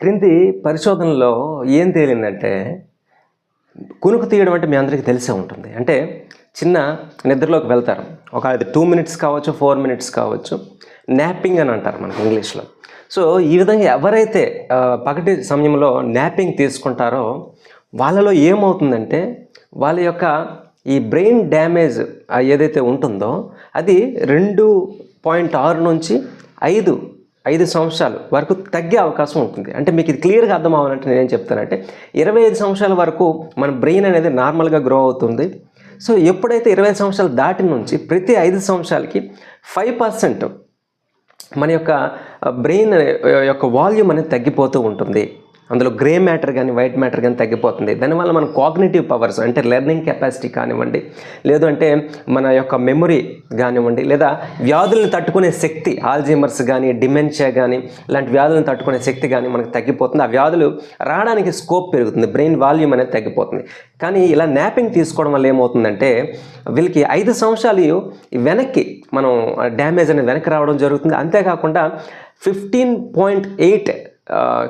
క్రింది పరిశోధనలో ఏం తేలిందంటే కునుకు తీయడం అంటే మీ అందరికీ తెలిసే ఉంటుంది. అంటే చిన్న నిద్రలోకి వెళ్తారు. ఒక అది టూ మినిట్స్ కావచ్చు ఫోర్ మినిట్స్ కావచ్చు. నాపింగ్ అని అంటారు మనకి ఇంగ్లీష్లో. సో ఈ విధంగా ఎవరైతే పగటి సమయంలో నాపింగ్ తీసుకుంటారో వాళ్ళలో ఏమవుతుందంటే వాళ్ళ యొక్క ఈ బ్రెయిన్ డ్యామేజ్ ఏదైతే ఉంటుందో అది రెండు పాయింట్ ఆరు నుంచి ఐదు ఐదు సంవత్సరాలు వరకు తగ్గే అవకాశం ఉంటుంది. అంటే మీకు ఇది క్లియర్గా అర్థం అవ్వాలంటే నేనేం చెప్తానంటే ఇరవై ఐదు సంవత్సరాల వరకు మన బ్రెయిన్ అనేది నార్మల్గా గ్రో అవుతుంది. సో ఎప్పుడైతే ఇరవై సంవత్సరాలు దాటి నుంచి ప్రతి ఐదు సంవత్సరాలకి ఫైవ్ పర్సెంట్ మన యొక్క బ్రెయిన్ యొక్క వాల్యూమ్ అనేది తగ్గిపోతూ ఉంటుంది. అందులో గ్రే మ్యాటర్ కానీ వైట్ మ్యాటర్ కానీ తగ్గిపోతుంది. దానివల్ల మన కాగ్నేటివ్ పవర్స్ అంటే లెర్నింగ్ కెపాసిటీ కానివ్వండి లేదు అంటే మన యొక్క మెమొరీ కానివ్వండి లేదా వ్యాధులను తట్టుకునే శక్తి ఆల్జీమర్స్ కానీ డిమెన్షియా కానీ ఇలాంటి వ్యాధులను తట్టుకునే శక్తి కానీ మనకు తగ్గిపోతుంది. ఆ వ్యాధులు రావడానికి స్కోప్ పెరుగుతుంది బ్రెయిన్ వాల్యూమ్ అనేది తగ్గిపోతుంది. కానీ ఇలా నాపింగ్ తీసుకోవడం వల్ల ఏమవుతుందంటే వీళ్ళకి ఐదు సంవత్సరాలు వెనక్కి మనం డ్యామేజ్ అనేది వెనక్కి రావడం జరుగుతుంది. అంతేకాకుండా fifteen point eight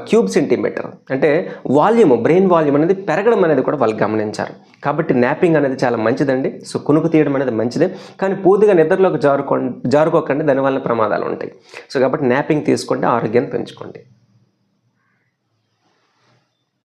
cube centimetre అంటే వాల్యూమ్ బ్రెయిన్ వాల్యూమ్ అనేది పెరగడం అనేది కూడా వాళ్ళు గమనించారు. కాబట్టి నాపింగ్ అనేది చాలా మంచిదండి. సో కునుకు తీయడం అనేది మంచిదే. కానీ పూర్తిగా నిద్రలోకి జారుకో జారుకోకండి దానివల్ల ప్రమాదాలు ఉంటాయి. సో కాబట్టి నాపింగ్ తీసుకోండి ఆరోగ్యాన్ని పెంచుకోండి.